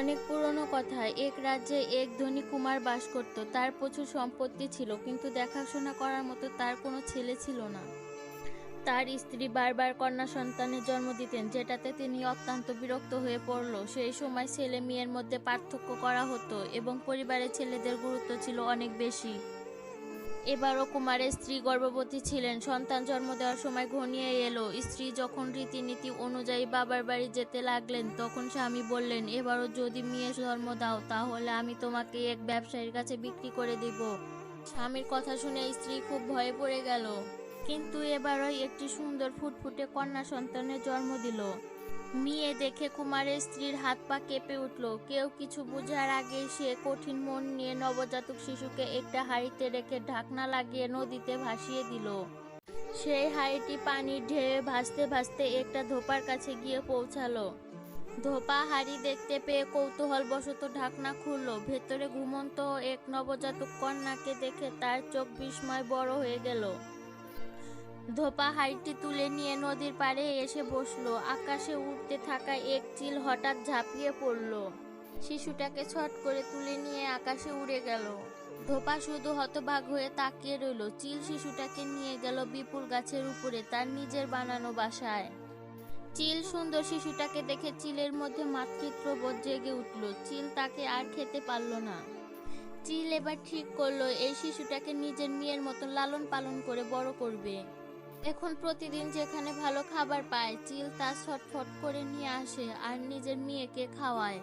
অনেক পুরনো কথা। এক রাজ্যে এক ধনী কুমার বাস করত, তার প্রচুর সম্পত্তি ছিল, কিন্তু দেখাশোনা করার মতো তার কোনো ছেলে ছিল না। তার স্ত্রী বারবার কন্যা সন্তানের জন্ম দিতেন, যেটাতে তিনি অত্যন্ত বিরক্ত হয়ে পড়ল। সেই সময় ছেলে মেয়ের মধ্যে পার্থক্য করা হতো এবং পরিবারের ছেলেদের গুরুত্ব ছিল অনেক বেশি। এবারও কুমারের স্ত্রী গর্ভবতী ছিলেন। সন্তান জন্ম দেওয়ার সময় ঘনিয়ে এলো। স্ত্রী যখন রীতিনীতি অনুযায়ী বাবার বাড়ি যেতে লাগলেন, তখন স্বামী বললেন, এবারও যদি মেয়ে জন্ম দাও, তাহলে আমি তোমাকে এক ব্যবসায়ীর কাছে বিক্রি করে দেব। স্বামীর কথা শুনে স্ত্রী খুব ভয়ে পড়ে গেল। কিন্তু এবারও একটি সুন্দর ফুটফুটে কন্যা সন্তানের জন্ম দিল। মেয়ে দেখে কুমারের স্ত্রীর হাত পা কেঁপে উঠল। কেউ কিছু বোঝার আগে সে কঠিন মন নিয়ে নবজাতক শিশুকে একটা হাঁড়িতে রেখে ঢাকনা লাগিয়ে নদীতে ভাসিয়ে দিল। সেই হাঁড়িটি পানির ঢেউয়ে ভাসতে ভাসতে একটা ধোপার কাছে গিয়ে পৌঁছালো। ধোপা হাড়ি দেখতে পেয়ে কৌতূহল বশত ঢাকনা খুলল। ভেতরে ঘুমন্ত এক নবজাতক কন্যাকে দেখে তার চোখ বিস্ময় বড় হয়ে গেল। ধোপা হাড়িটি তুলে নিয়ে নদীর পাড়ে এসে বসল। আকাশে উঠতে থাকা এক চিল হঠাৎ ঝাঁপিয়ে পড়ল। শিশুটাকে ছট করে তুলে নিয়ে আকাশে উড়ে গেল। ধোপা শুধু হতবাক হয়ে তাকিয়ে রইল। চিল শিশুটাকে নিয়ে গেল বিপুল গাছের উপরে, তার নিজের বানানো বাসায়। চিল সুন্দর শিশুটাকে দেখে চিলের মধ্যে মাতৃত্ব বোধ জেগে উঠল। চিল তাকে আর খেতে পারল না। চিল এবার ঠিক করল, এই শিশুটাকে নিজের মেয়ের মতো লালন পালন করে বড় করবে। এখন প্রতিদিন যেখানে ভালো খাবার পায়, চিল তা ছটফট করে নিয়ে আসে আর নিজের মেয়েকে খাওয়ায়।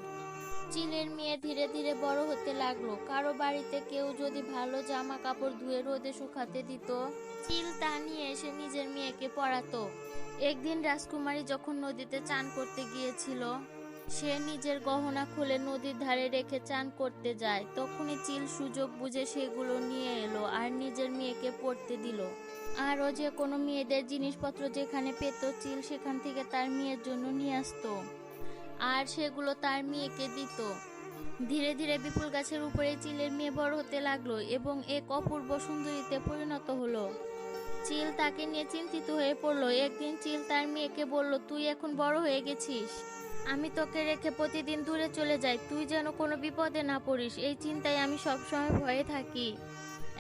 চিলের মেয়ে ধীরে ধীরে বড় হতে লাগল। কারও বাড়িতে কেউ যদি ভালো জামা কাপড় ধুয়ে রোদে শুকাতে দিত, চিল তা নিয়ে এসে নিজের মেয়েকে পড়াতো। একদিন রাজকুমারী যখন নদীতে চান করতে গিয়েছিল, সে নিজের গহনা খুলে নদীর ধারে রেখে চান করতে যায়। তখনই চিল সুযোগ বুঝে সেগুলো নিয়ে এলো আর নিজের মেয়েকে পড়তে দিল। আরও যে কোনো মেয়েদের জিনিসপত্র যেখানে পেত চিল সেখান থেকে তার মেয়ের জন্য নিয়ে আসতো। আর সেগুলো তার মেয়েকে দিত। ধীরে ধীরে বিপুল গাছের উপরে চিলের মেয়ে বড় হতে লাগল এবং এক অপূর্ব সুন্দরীতে পরিণত হলো। চিল তাকে নিয়ে চিন্তিত হয়ে পড়ল। একদিন চিল তার মেয়েকে বলল, তুই এখন বড় হয়ে গেছিস। আমি তোকে রেখে প্রতিদিন দূরে চলে যাই। তুই যেন কোনো বিপদে না পড়িস। এই চিন্তায় আমি সবসময় ভয়ে থাকি।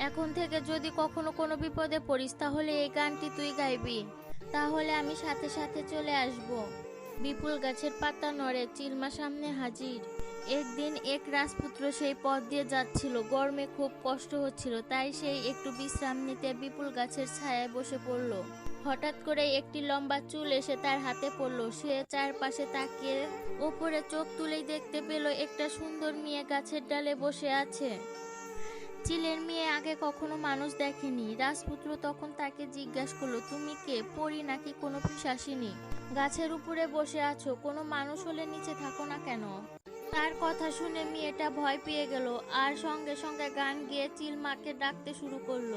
এখন থেকে যদি কখনো কোনো বিপদে পড়িস, তাহলে এই গানটি তুই গাইবি। তাহলে আমি সাথে সাথে চলে আসব। বিপুল গাছের পাতা নড়ে, চিলমা সামনে হাজির। একদিন এক রাজপুত্র সেই পথ দিয়ে যাচ্ছিল। গরমে খুব কষ্ট হচ্ছিল, তাই সেই একটু বিশ্রাম নিতে বিপুল গাছের ছায়ায় বসে পড়ল। হঠাৎ করে একটি লম্বা চুল এসে তার হাতে পড়ল। সে চারপাশে তাকিয়ে ওপরে চোখ তুলেই দেখতে পেল, একটা সুন্দর মেয়ে গাছের ডালে বসে আছে। চিলের মেয়ে আগে কখনো মানুষ দেখেনি। রাজপুত্র তখন তাকে জিজ্ঞাসা করল, তুমি কে? পড়ি নাকি কোনো পিসাসিনী? গাছের উপরে বসে আছো, কোনো মানুষ হলে নিচে থাকো না কেন? তার কথা শুনে মেয়েটা ভয় পেয়ে গেল আর সঙ্গে সঙ্গে গান গিয়ে চিলমাকে ডাকতে শুরু করল।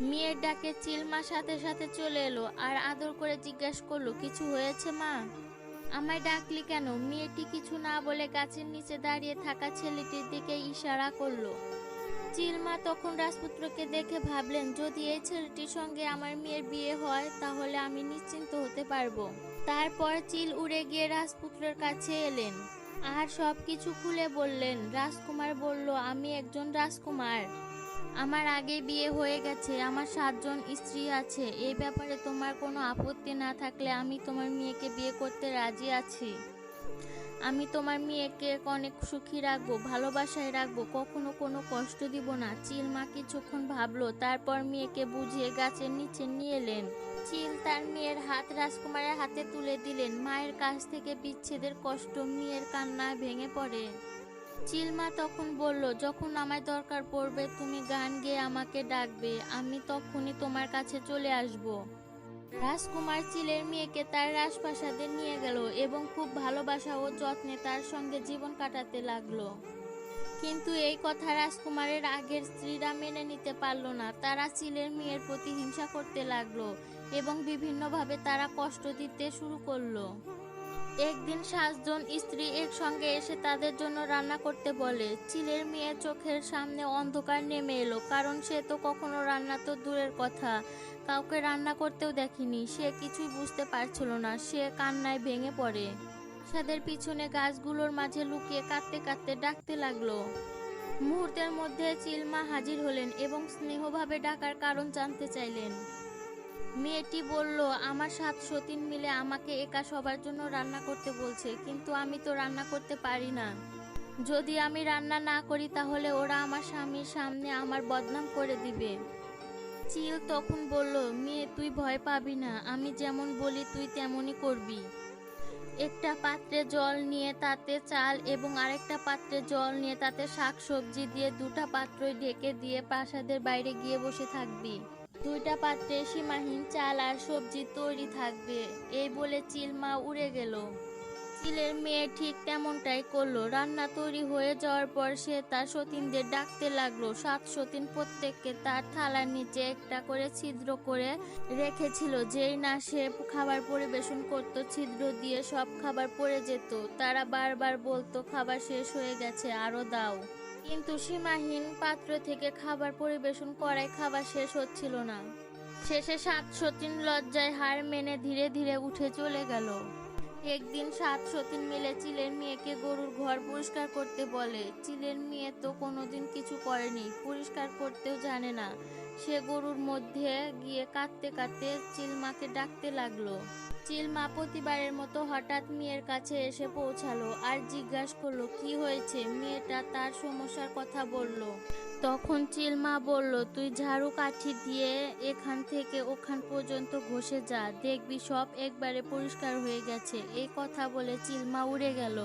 মেয়ের ডাকে চিলমা সাথে সাথে চলে এলো আর আদর করে জিজ্ঞাসা করল, কিছু হয়েছে মা? আমায় ডাকলি কেন? মেয়েটি কিছু না বলে গাছের নিচে দাঁড়িয়ে থাকা ছেলেটির দিকে ইশারা করল। চিলমা তখন রাজপুত্রকে দেখে ভাবলেন, যদি এই ছেলেটির সঙ্গে আমার মেয়ের বিয়ে হয়, তাহলে আমি নিশ্চিন্ত হতে পারব। তারপর চিল উড়ে গিয়ে রাজপুত্রের কাছে এলেন। আর সব কিছু খুলে বললেন, রাজকুমার বলল, আমি একজন রাজকুমার। আমার আগে বিয়ে হয়ে গেছে, আমার সাতজন স্ত্রী আছে। এই ব্যাপারে তোমার কোনো আপত্তি না থাকলে আমি তোমার মেয়েকে বিয়ে করতে রাজি আছি। আমি তোমার মেয়েকে অনেক সুখী রাখব, ভালোবাসায় রাখব, কখনো কোনো কষ্ট দিব না। চিল মা কিছুক্ষণ ভাবলো, তারপর মেয়েকে বুঝিয়ে গাছের নিচে নিয়ে এলেন। চিল তার মেয়ের হাত রাজকুমারের হাতে তুলে দিলেন। মায়ের কাছ থেকে বিচ্ছেদের কষ্ট মেয়ের কান্নায় ভেঙে পড়ে। চিলমা তখন বলল, যখন আমায় দরকার পড়বে, তুমি গান গেয়ে আমাকে ডাকবে। আমি তখনই তোমার কাছে চলে আসব। রাজকুমার চিলের মেয়েকে তার রাজপ্রাসাদে নিয়ে গেল এবং খুব ভালোবাসা ও যত্নে তার সঙ্গে জীবন কাটাতে লাগল। কিন্তু এই কথা রাজকুমারের আগের স্ত্রীরা মেনে নিতে পারল না। তারা চিলের মেয়ের প্রতি হিংসা করতে লাগল এবং বিভিন্নভাবে তারা কষ্ট দিতে শুরু করল। একদিন সাতজন স্ত্রী একসঙ্গে এসে তাদের জন্য রান্না করতে বলে। চিলের মেয়ে চোখের সামনে অন্ধকার নেমে এলো, কারণ সে তো কখনো রান্না তো দূরের কথা। কাউকে রান্না করতেও দেখেনি। সে কিছুই বুঝতে পারছিল না। সে কান্নায় ভেঙে পড়ে। সাদের পিছনে গাছগুলোর মাঝে লুকিয়ে কাঁদতে কাঁদতে ডাকতে লাগল। মুহূর্তের মধ্যে চিলমা হাজির হলেন এবং স্নেহভাবে ডাকার কারণ জানতে চাইলেন। মেয়েটি বলল, আমার সাত সতীন মিলে আমাকে একা সবার জন্য রান্না করতে বলছে, কিন্তু আমি তো রান্না করতে পারি না। যদি আমি রান্না না করি তাহলে ওরা আমার স্বামীর সামনে আমার বদনাম করে দিবে। চিল তখন বলল, মেয়ে, তুই ভয় পাবি না। আমি যেমন বলি, তুই তেমনই করবি। একটা পাত্রে জল নিয়ে তাতে চাল এবং আরেকটা পাত্রে জল নিয়ে তাতে শাক সবজি দিয়ে দুটা পাত্রই ঢেকে দিয়ে প্রাসাদের বাইরে গিয়ে বসে থাকবি। দুইটা পাত্রে সীমাহীন চাল আর সবজি তৈরি থাকবে। এই বলে চিলমা উড়ে গেল। চিলের মেয়ে ঠিক তেমনটাই করল। রান্না তৈরি হয়ে যাওয়ার পর সে তার সতীনদের ডাকতে লাগল। সাত সতীন প্রত্যেককে তার থালার নিচে একটা করে ছিদ্র করে রেখেছিল, যেই না সে খাবার পরিবেশন করত, ছিদ্র দিয়ে সব খাবার পড়ে যেত। তারা বারবার বলতো, খাবার শেষ হয়ে গেছে আরও দাও। কিন্তু সীমাহীন পাত্র থেকে খাবার পরিবেশন করায় খাবার শেষ হচ্ছিল না। শেষে সাত সতীন লজ্জায় হার মেনে ধীরে ধীরে উঠে চলে গেল। একদিন সাত সতীন মিলে চিলের মেয়েকে গরুর ঘর পরিষ্কার করতে বলে। চিলের মেয়ে তো কোনোদিন কিছু করেনি, পরিষ্কার করতেও জানে না। সে গরুর মধ্যে গিয়ে কাঁদতে কাঁদতে চিলমাকে ডাকতে লাগল। চিলমা প্রতিবারের মতো হঠাৎ মেয়ের কাছে এসে পৌঁছালো আর জিজ্ঞাসা করল, কি হয়েছে? মেয়েটা তার সমস্যার কথা বলল। তখন চিলমা বলল, তুই ঝাড়ু কাঠি দিয়ে এখান থেকে ওখান পর্যন্ত ঘষে যা। দেখবি সব একবারে পরিষ্কার হয়ে গেছে। এই কথা বলে চিলমা উড়ে গেল।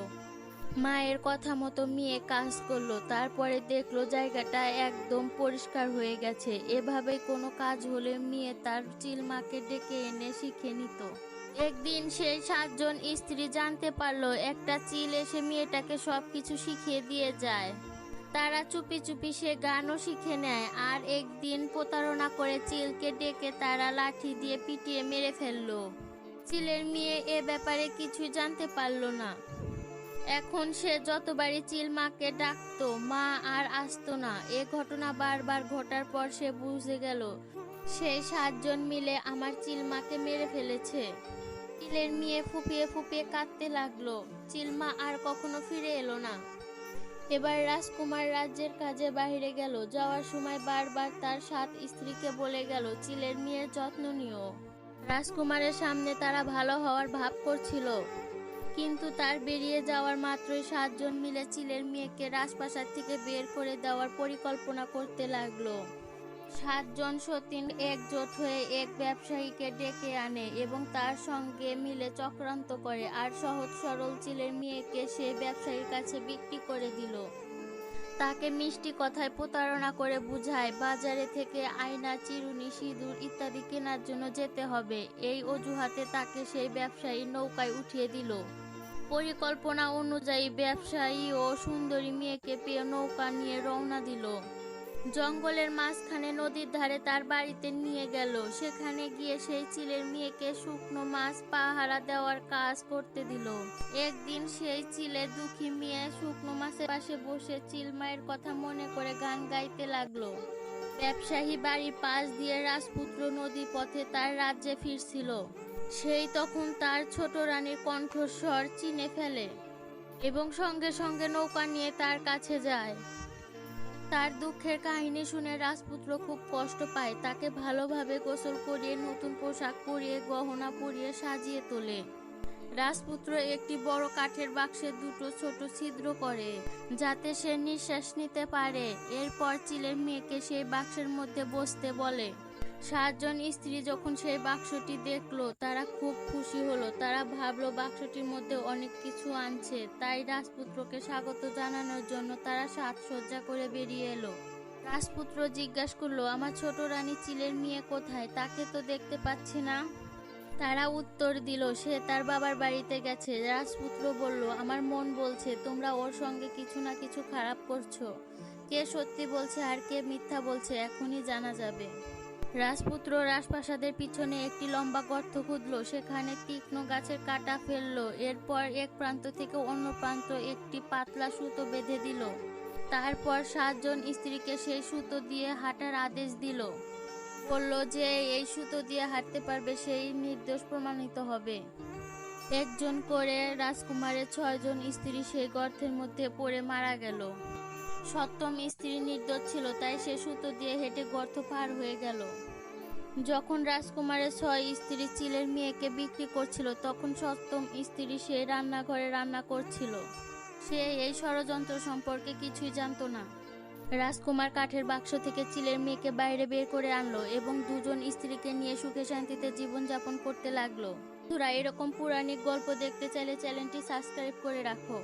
মায়ের কথা মতো মেয়ে কাজ করল, তারপরে দেখল জায়গাটা একদম পরিষ্কার হয়ে গেছে। এভাবে কোনো কাজ হলে মেয়ে তার চিলমাকে ডেকে এনে শিখে নিত। একদিন সেই সাতজন স্ত্রী জানতে পারল, একটা চিল এসে মেয়েটাকে সব কিছু শিখিয়ে দিয়ে যায়। তারা চুপি চুপি সে গানও শিখে নেয় আর একদিন প্রতারণা করে চিলকে ডেকে তারা লাঠি দিয়ে পিটিয়ে মেরে ফেলল। চিলের মেয়ে এ ব্যাপারে কিছু জানতে পারল না। এখন সে যতবারই চিল মাকে ডাকতো, মা আর আসতো না। এ ঘটনা বারবার ঘটার পর সে বুঝে গেল সেই সাতজন মিলে আমার চিলমাকে মেরে ফেলেছে। চিলের মেয়ে ফুপিয়ে ফুপিয়ে কাঁদতে লাগল। চিলমা আর কখনো ফিরে এলো না। এবার রাজকুমার রাজ্যের কাজে বাহিরে গেল। যাওয়ার সময় বারবার তার সাত স্ত্রীকে বলে গেল, চিলের মেয়ের যত্ন নিও। রাজকুমারের সামনে তারা ভালো হওয়ার ভাব করছিল। কিন্তু তার বেরিয়ে যাওয়ার মাত্রই সাতজন মিলে চিলের মেয়েকে রাজপ্রাসাদ থেকে বের করে দেওয়ার পরিকল্পনা করতে লাগল। সাতজন সতীন একজোট হয়ে এক ব্যবসায়ীকে ডেকে আনে এবং তার সঙ্গে মিলে চক্রান্ত করে আর সহজ সরল চিলের মেয়েকে সে ব্যবসায়ীর কাছে বিক্রি করে দিল। তাকে মিষ্টি কথায় প্রতারণা করে বুঝায়, বাজারে থেকে আয়না, চিরুনি, সিঁদুর ইত্যাদি কেনার জন্য যেতে হবে। এই অজুহাতে তাকে সেই ব্যবসায়ী নৌকায় উঠিয়ে দিল। পরিকল্পনা অনুযায়ী ব্যবসায়ী ও সুন্দরী মেয়েকে পেয়ে নৌকা নিয়ে রওনা দিল। জঙ্গলের মাঝখানে নদীর ধারে তার বাড়িতে নিয়ে গেল। সেখানে গিয়ে সেই চিলের মেয়েকে শুকনো মাছ পাহারা দেওয়ার কাজ করতে দিল। একদিন সেই চিলের দুঃখী মেয়ে শুকনো মাছের পাশে বসে চিল মায়ের কথা মনে করে গান গাইতে লাগল। ব্যবসায়ী বাড়ির পাশ দিয়ে রাজপুত্র নদী পথে তার রাজ্যে ফিরছিল। সেই তখন তার ছোট রানীর কণ্ঠস্বর চিনে ফেলে এবং সঙ্গে সঙ্গে নৌকা নিয়ে তার কাছে যায়। তার দুঃখের কাহিনী শুনে রাজপুত্র খুব কষ্ট পায়। তাকে ভালোভাবে গোসল করিয়ে, নতুন পোশাক পরিয়ে, গহনা পরিয়ে সাজিয়ে তোলে। রাজপুত্র একটি বড় কাঠের বাক্সে দুটো ছোট ছিদ্র করে, যাতে সে নিঃশ্বাস নিতে পারে। এরপর চিলের মেয়েকে সেই বাক্সের মধ্যে বসতে বলে। সাতজন স্ত্রী যখন সেই বাক্সটি দেখল, তারা খুব খুশি হলো। তারা ভাবলো, বাক্সটির মধ্যে অনেক কিছু আনছে। তাই রাজপুত্রকে স্বাগত জানানোর জন্য তারা সাজসজ্জা করে বেরিয়ে এলো। রাজপুত্র জিজ্ঞাসা করল, আমার ছোট রানী চিলের মেয়ে কোথায়? তাকে তো দেখতে পাচ্ছি না। তারা উত্তর দিল, সে তার বাবার বাড়িতে গেছে। রাজপুত্র বলল, আমার মন বলছে, তোমরা ওর সঙ্গে কিছু না কিছু খারাপ করছ। কে সত্যি বলছে আর কে মিথ্যা বলছে, এখনই জানা যাবে। রাজপুত্র রাজপ্রাসাদের পিছনে একটি লম্বা গর্ত খুঁজলো। সেখানে তীক্ষ্ণ গাছের কাটা ফেলল। এরপর এক প্রান্ত থেকে অন্য প্রান্ত একটি পাতলা সুতো বেঁধে দিল। তারপর সাতজন স্ত্রীকে সেই সুতো দিয়ে হাঁটার আদেশ দিল। বলল যে, এই সুতো দিয়ে হাঁটতে পারবে, সেই নির্দোষ প্রমাণিত হবে। একজন করে রাজকুমারের ছয়জন স্ত্রী সেই গর্তের মধ্যে পড়ে মারা গেল। সপ্তম স্ত্রী নির্দোষ ছিল, তাই সে সুতো দিয়ে হেঁটে গর্ত পার হয়ে গেল। যখন রাজকুমারের ছয় স্ত্রী চিলের মেয়েকে বিক্রি করছিল, তখন সপ্তম স্ত্রী সে রান্নাঘরে রান্না করছিল। সে এই ষড়যন্ত্র সম্পর্কে কিছুই জানতো না। রাজকুমার কাঠের বাক্স থেকে চিলের মেয়েকে বাইরে বের করে আনলো এবং দুজন স্ত্রীকে নিয়ে সুখে শান্তিতে জীবনযাপন করতে লাগল। তোরা এরকম পৌরাণিক গল্প দেখতে চাইলে চ্যানেলটি সাবস্ক্রাইব করে রাখো।